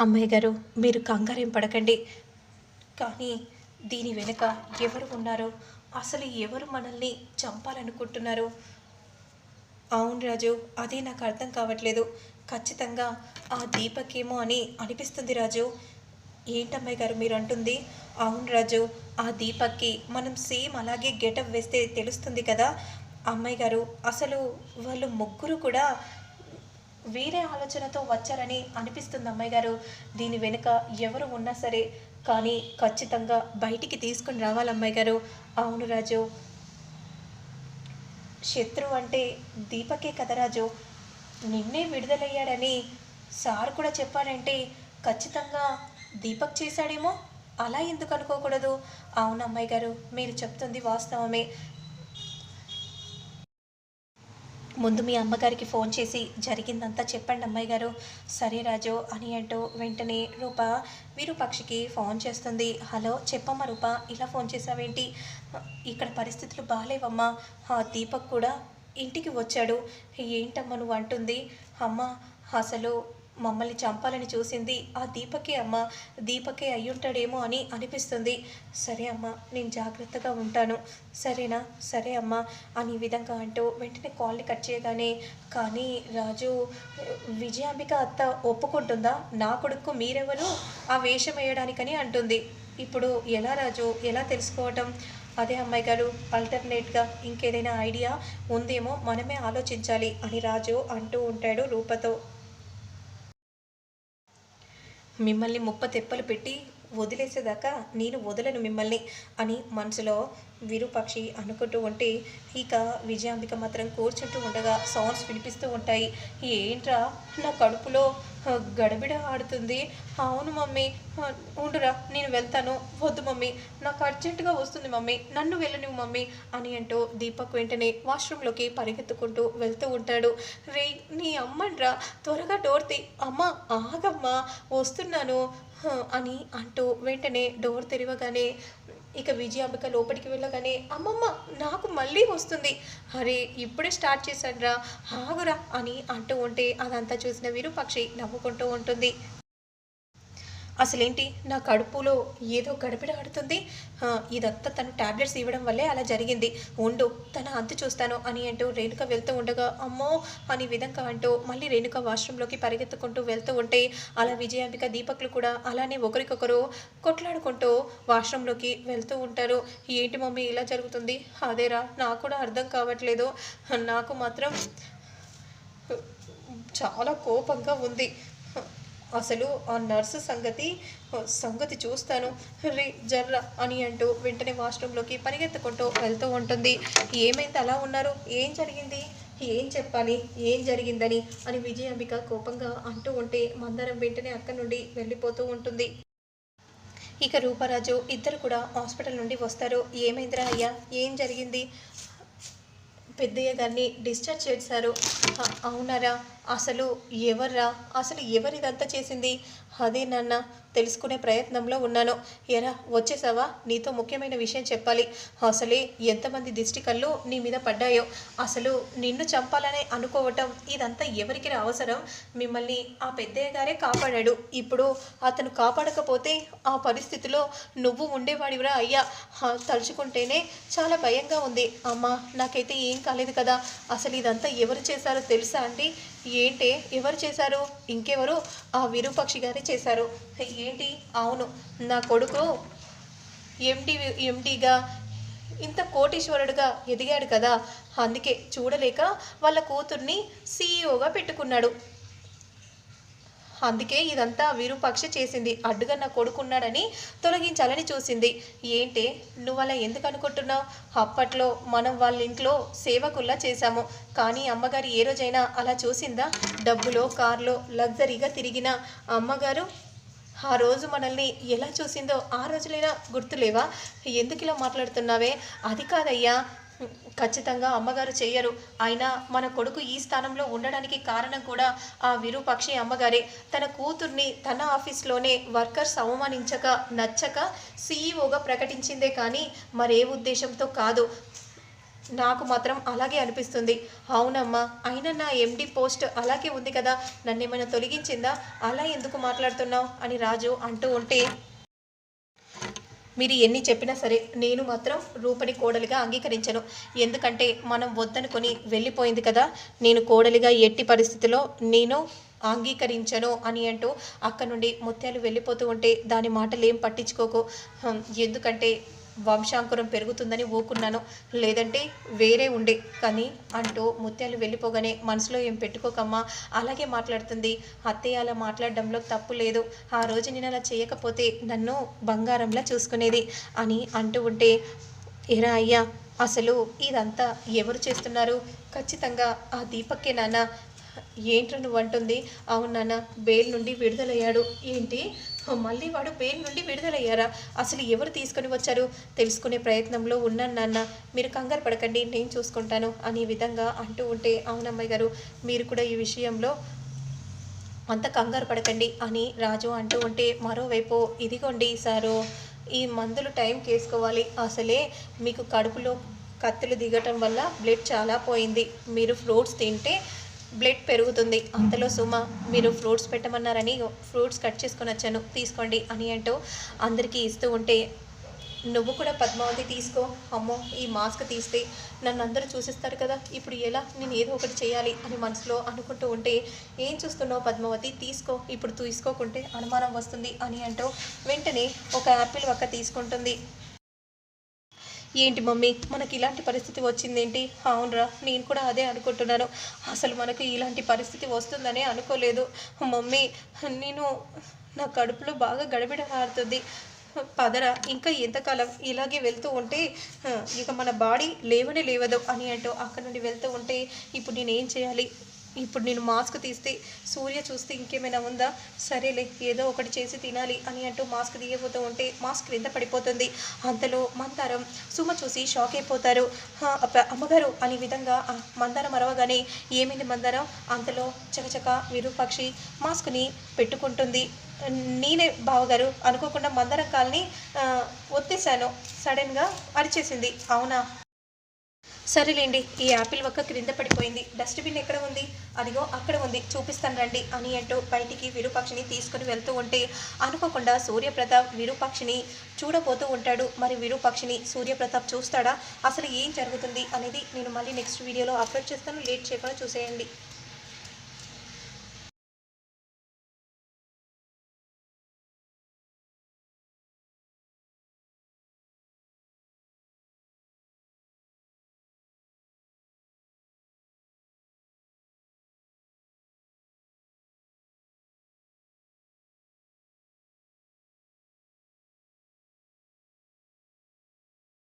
అమ్మాయి గారు మీరు కంగారేం పడకండి. కానీ దీని వెనుక ఎవరు ఉన్నారు? అసలు ఎవరు మనల్ని చంపాలనుకుంటున్నారు? అవును రాజు అదే నాకు అర్థం కావట్లేదు. ఖచ్చితంగా ఆ దీపకేమో అని అనిపిస్తుంది రాజు. ఏంటమ్మాయి గారు మీరు అంటుంది అవును రాజు ఆ దీపక్కి మనం సేమ్ అలాగే గెటప్ వేస్తే తెలుస్తుంది కదా. అమ్మాయి గారు అసలు వాళ్ళు ముగ్గురు కూడా వేరే ఆలోచనతో వచ్చారని అనిపిస్తుంది అమ్మాయి గారు. దీని వెనుక ఎవరు ఉన్నా సరే కానీ ఖచ్చితంగా బయటికి తీసుకుని రావాలి అమ్మాయి గారు. అవును రాజు. శత్రువు అంటే దీపకే కదా రాజు. నిన్నే విడుదలయ్యాడని సార్ కూడా చెప్పారంటే ఖచ్చితంగా దీపక్ చేశాడేమో? అలా ఎందుకు అనుకోకూడదు? అవును అమ్మాయి గారు మీరు చెప్తుంది వాస్తవమే. ముందు మీ అమ్మగారికి ఫోన్ చేసి జరిగిందంతా చెప్పండి అమ్మాయి గారు. సరే రాజు అని అంటూ వెంటనే రూప విరూపాక్షికి ఫోన్ చేస్తుంది. హలో చెప్పమ్మా రూప ఇలా ఫోన్ చేసావేంటి? ఇక్కడ పరిస్థితులు బాగాలేవమ్మా ఆ దీపక్ కూడా ఇంటికి వచ్చాడు. ఏంటమ్మా నువ్వు అంటుంది. అమ్మ అసలు మమ్మల్ని చంపాలని చూసింది. ఆ దీపకే అమ్మ. దీపకే అయ్యుంటాడేమో అని అనిపిస్తుంది. సరే అమ్మ నేను జాగ్రత్తగా ఉంటాను. సరేనా? సరే అమ్మ అని ఈ విధంగా అంటూ వెంటనే కాల్ని కట్ చేయగానే కానీ రాజు విజయాంబిక అత్త ఒప్పుకుంటుందా? నా కొడుకు మీరెవరు? ఆ వేషం వేయడానికని అంటుంది. ఇప్పుడు ఎలా రాజు? ఎలా తెలుసుకోవటం? అదే అమ్మాయి గారు అల్టర్నేట్గా ఇంకేదైనా ఐడియా ఉందేమో మనమే ఆలోచించాలి అని రాజు అంటూ ఉంటాడు రూపతో. మిమ్మల్ని ముప్ప తెప్పలు పెట్టి వదిలేసేదాకా నేను వదలను మిమ్మల్ని అని మనసులో విరూపాక్షి అనుకుంటూ ఉంటే ఇక విజయాంబిక మాత్రం కూర్చుంటూ ఉండగా సౌండ్స్ వినిపిస్తూ ఉంటాయి. ఏంట్రా నా కడుపులో గడబిడ ఆడుతుంది. అవును మమ్మీ. ఉండురా నేను వెళ్తాను. వద్దు మమ్మీ. నాకు అర్జెంటుగా వస్తుంది మమ్మీ. నన్ను వెళ్ళనివ్వు మమ్మీ అని అంటూ దీపక్ వెంటనే వాష్రూమ్లోకి పరిగెత్తుకుంటూ వెళ్తూ ఉంటాడు. రే నీ అమ్మన్రా త్వరగా డోర్ తీ. అమ్మ ఆగమ్మా. వస్తున్నాను అని అంటూ వెంటనే డోర్ తెరవగానే ఇక విజయాంబిక లోపలికి వెళ్ళగానే అమ్మమ్మ నాకు మళ్ళీ వస్తుంది. అరే ఇప్పుడే స్టార్ట్ చేశాడ్రా ఆగురా అని అంటూ ఉంటే అదంతా చూసిన విరూపాక్షి నవ్వుకుంటూ ఉంటుంది. అసలేంటి? నా కడుపులో ఏదో గడబిడ ఆడుతుంది ఇదంతా తను టాబ్లెట్స్ ఇవ్వడం వల్లే అలా జరిగింది. ఉండు తన అంతు చూస్తాను అని అంటూ రేణుక వెళ్తూ ఉండగా అమ్మో అని విధంగా అంటూ మళ్ళీ రేణుక వాష్రూమ్లోకి పరిగెత్తుకుంటూ వెళ్తూ ఉంటే అలా విజయాంబిక దీపక్లు కూడా అలానే ఒకరికొకరు కొట్లాడుకుంటూ వాష్రూమ్లోకి వెళ్తూ ఉంటారు. ఏంటి మమ్మీ ఇలా జరుగుతుంది? అదేరా నాకు కూడా అర్థం కావట్లేదు. నాకు మాత్రం చాలా కోపంగా ఉంది. అసలు ఆ నర్సు సంగతి సంగతి చూస్తాను. రే జర్ర అని అంటూ వెంటనే వాష్రూమ్లోకి పరిగెత్తుకుంటూ వెళ్తూ ఉంటుంది. ఏమైంది? అలా ఉన్నారు? ఏం జరిగింది? ఏం చెప్పాలి? ఏం జరిగిందని అని విజయాంబిక కోపంగా అంటూ ఉంటే మందరం వెంటనే అక్కడి నుండి వెళ్ళిపోతూ ఉంటుంది. ఇక రూపరాజు ఇద్దరు కూడా హాస్పిటల్ నుండి వస్తారు. ఏమైందిరా అయ్యా? ఏం జరిగింది? పెద్దయ్య గారిని డిశ్చార్జ్ చేశారు. అవునరా? అసలు ఎవర్రా? అసలు ఎవరిదంతా చేసింది? అదే నాన్న తెలుసుకునే ప్రయత్నంలో ఉన్నాను. ఎరా వచ్చేసావా? నీతో ముఖ్యమైన విషయం చెప్పాలి. అసలే ఎంతమంది దిష్టి కళ్ళు నీ మీద పడ్డాయో. అసలు నిన్ను చంపాలనే అనుకోవటం ఇదంతా ఎవరికి అవసరం? మిమ్మల్ని ఆ పెద్దయ్య గారే కాపాడాడు. ఇప్పుడు అతను కాపాడకపోతే ఆ పరిస్థితిలో నువ్వు ఉండేవాడివిరా అయ్యా. తలుచుకుంటేనే చాలా భయంగా ఉంది. అమ్మా నాకైతే ఏం కాలేదు కదా. అసలు ఇదంతా ఎవరు చేశారో తెలుసా అండి? ఏంటి ఎవరు చేశారు? ఇంకెవరు ఆ విరూపక్షి గారే చేశారు. ఏంటి? అవును నా కొడుకు ఎండి ఎండిగా ఇంత కోటీశ్వరుడుగా ఎదిగాడు కదా. అందుకే చూడలేక వాళ్ళ కూతుర్ని సీఈఓగా పెట్టుకున్నాడు. అందుకే ఇదంతా విరూపాక్ష చేసింది. అడ్డుగా నా కొడుకున్నాడని తొలగించాలని చూసింది. ఏంటి? నువ్వు అలా ఎందుకు అనుకుంటున్నావు? అప్పట్లో మనం వాళ్ళ ఇంట్లో సేవకుల్లా చేశాము. కానీ అమ్మగారు ఏ రోజైనా అలా చూసిందా? డబ్బులో కార్లో లగ్జరీగా తిరిగిన అమ్మగారు ఆ రోజు మనల్ని ఎలా చూసిందో ఆ రోజులైనా గుర్తులేవా? ఎందుకు ఇలా మాట్లాడుతున్నావే? అది కాదయ్యా. ఖచ్చితంగా అమ్మగారు చెయ్యరు అయినా మన కొడుకు ఈ స్థానంలో ఉండడానికి కారణం కూడా ఆ విరూపాక్షి అమ్మగారే. తన కూతుర్ని తన ఆఫీస్లోనే వర్కర్స్ అవమానించక నచ్చక సీఈఓగా ప్రకటించిందే కానీ మరే ఉద్దేశంతో కాదు. నాకు మాత్రం అలాగే అనిపిస్తుంది. అవునమ్మా అయినా నా ఎండి పోస్ట్ అలాగే ఉంది కదా. నన్ను ఏమైనా తొలగించిందా? అలా ఎందుకు మాట్లాడుతున్నావు? అని రాజు అంటూ ఉంటే మీరు ఎన్ని చెప్పినా సరే నేను మాత్రం రూపని కోడలిగా అంగీకరించను. ఎందుకంటే మనం వద్దనుకొని వెళ్ళిపోయింది కదా నేను కోడలిగా ఎట్టి పరిస్థితిలో నేను అంగీకరించను అని అంటూ అక్కడ నుండి ముత్యాలు వెళ్ళిపోతూ ఉంటే దాని మాటలు ఏం పట్టించుకోకు ఎందుకంటే వంశాంకురం పెరుగుతుందని ఊకున్నాను. లేదంటే వేరే ఉండే. కానీ అంటూ ముత్యాలు వెళ్ళిపోగానే మనసులో ఏం పెట్టుకోకమ్మా? అలాగే మాట్లాడుతుంది. అత్తయ్య అలా మాట్లాడడంలో తప్పు లేదు. ఆ రోజు నేను అలా చేయకపోతే నన్ను బంగారంలా చూసుకునేది అని అంటూ ఉంటే ఎరా అయ్యా అసలు ఇదంతా ఎవరు చేస్తున్నారు? ఖచ్చితంగా ఆ దీపక్కే నాన్న. ఏంట్రా నువ్వు అంటుంది అవును నాన్న బెయిల్ నుండి విడుదలయ్యాడు. ఏంటి? మళ్ళీ వాడు బెయిల్ నుండి విడుదలయ్యారా? అసలు ఎవరు తీసుకొని వచ్చారు? తెలుసుకునే ప్రయత్నంలో ఉన్నాను నాన్న మీరు కంగారు పడకండి నేను చూసుకుంటాను అనే విధంగా అంటూ ఉంటే అవునమ్మాయి గారు మీరు కూడా ఈ విషయంలో అంత కంగారు పడకండి అని రాజు అంటూ ఉంటే మరోవైపు ఇదిగోండి సారు ఈ మందులు టైంకి వేసుకోవాలి అసలే మీకు కడుపులో కత్తులు దిగటం వల్ల బ్లడ్ చాలా పోయింది. మీరు ఫ్రూట్స్ తింటే బ్లడ్ పెరుగుతుంది. అంతలో సుమ మీరు ఫ్రూట్స్ పెట్టమన్నారని ఫ్రూట్స్ కట్ చేసుకొని వచ్చాను. తీసుకోండి అని అంటూ అందరికీ ఇస్తూ ఉంటే నువ్వు కూడా పద్మావతి తీసుకో. అమ్మో ఈ మాస్క్ తీస్తే నన్ను అందరూ చూసిస్తారు కదా. ఇప్పుడు ఎలా నేను ఏదో ఒకటి చేయాలి అని మనసులో అనుకుంటూ ఉంటే ఏం చూస్తున్నావు పద్మావతి? తీసుకో. ఇప్పుడు తీసుకోకుంటే అనుమానం వస్తుంది అని అంటూ వెంటనే ఒక యాపిల్ ఒక్క తీసుకుంటుంది. ఏంటి మమ్మీ మనకి ఇలాంటి పరిస్థితి వచ్చిందేంటి? అవునరా నేను కూడా అదే అనుకుంటున్నాను. అసలు మనకు ఇలాంటి పరిస్థితి వస్తుందని అనుకోలేదు. మమ్మీ నేను నా కడుపులో బాగా గడబిడ ఆడుతుంది పదరా ఇంకా ఎంతకాలం ఇలాగే వెళ్తూ ఉంటే ఇక మన బాడీ లేవనే లేవదు అని అంటూ అక్కడ నుండి వెళ్తూ ఉంటే ఇప్పుడు నేను ఏం చేయాలి? ఇప్పుడు నేను మాస్క్ తీస్తే సూర్య చూస్తే ఇంకేమైనా ఉందా? సరేలే ఏదో ఒకటి చేసి తినాలి అని అంటూ మాస్క్ తీయబోతూ ఉంటే మాస్క్ క్రింద పడిపోతుంది. అంతలో మందారం సుమ చూసి షాక్ అయిపోతారు. అమ్మగారు అనే విధంగా మందారం అరవగానే ఏమైంది మందారం? అంతలో చకచక విరూపాక్షి మాస్క్ని పెట్టుకుంటుంది. నేనే బావగారు అనుకోకుండా మందారం కాల్ని ఒత్తేసాను. సడన్గా అరిచేసింది. అవునా? సరేలేండి ఈ యాపిల్ ఒక్క క్రింద పడిపోయింది. డస్ట్బిన్ ఎక్కడ ఉంది? అదిగో అక్కడ ఉంది. చూపిస్తాను రండి. అని అంటూ బయటికి విరూపాక్షిని తీసుకుని వెళ్తూ ఉంటే అనుకోకుండా సూర్యప్రతాప్ విరూపాక్షిని చూడబోతూ ఉంటాడు. మరి విరూపాక్షిని సూర్యప్రతాప్ చూస్తాడా? అసలు ఏం జరుగుతుంది అనేది నేను మళ్ళీ నెక్స్ట్ వీడియోలో అప్లోడ్ చేస్తాను. లేట్ చేయకుండా చూసేయండి.